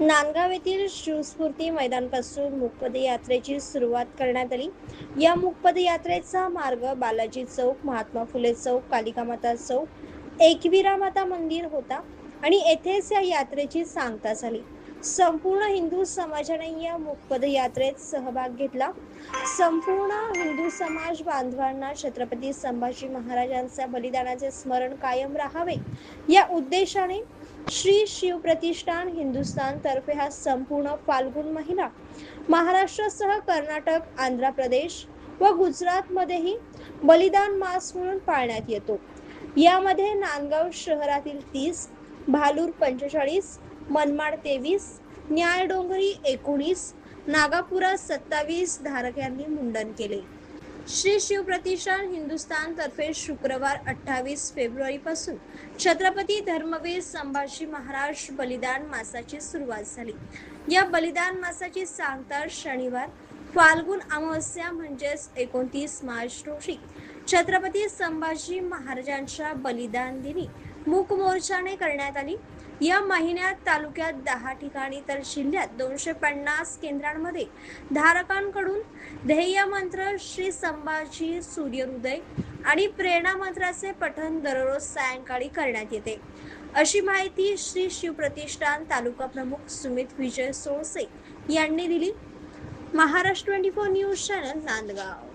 नांदगाव येथील शिवस्फूर्ती मैदानपासून मूकपद यात्रेची सुरुवात करण्यात आली. या मूकपद यात्रेचा मार्ग बालाजी चौक महात्मा फुले चौक कालिका माता चौक एकविरा माता मंदिर होता आणि येथेच या यात्रेची सांगता झाली संपूर्ण हिंदू समाजाने या मुखपद यात्रेत सहभाग घेतला. संपूर्ण हिंदू समाज बांधवांना छत्रपती संभाजी महाराजांच्या बलिदानाचे स्मरण कायम राहावे या उद्देशाने श्री शिव प्रतिष्ठान हिंदुस्थान तर्फे हा संपूर्ण फाल्गुन महिना महाराष्ट्रासह कर्नाटक आंध्र प्रदेश व गुजरातमध्येही बलिदान मास म्हणून पाळण्यात येतो. यामध्ये नांदगाव शहरातील तीस भालूर पंचेचाळीस मनमाड तेवीस न्यायडोंगरी एकोणीस नागापुरात सत्तावीस धारकांनी मुंडन केले. श्री शिव प्रतिष्ठान हिंदुस्थान तर्फे शुक्रवार अठ्ठावीस फेब्रुवारी पासून छत्रपती धर्मवीर संभाजी महाराज बलिदान मासाची सुरुवात झाली. या बलिदान मासाची सांगता शनिवार फाल्गुन अमावस्या म्हणजेच एकोणतीस मार्च रोजी छत्रपती संभाजी महाराजांच्या बलिदान दिनी मूक मोर्चाने करण्यात आली. या महिन्यात तालुक्यात दहा ठिकाणी तर जिल्ह्यात दोनशे पन्नास केंद्रांमध्ये धारकांकडून ध्येय मंत्र श्री संभाजी सूर्यहृदय आणि प्रेरणा मंत्राचे पठण दररोज सायंकाळी करण्यात येते. अशी माहिती श्री शिवप्रतिष्ठान तालुका प्रमुख सुमित विजय सोळसे यांनी दिली. Maharashtra twenty four news channel Nandgaon.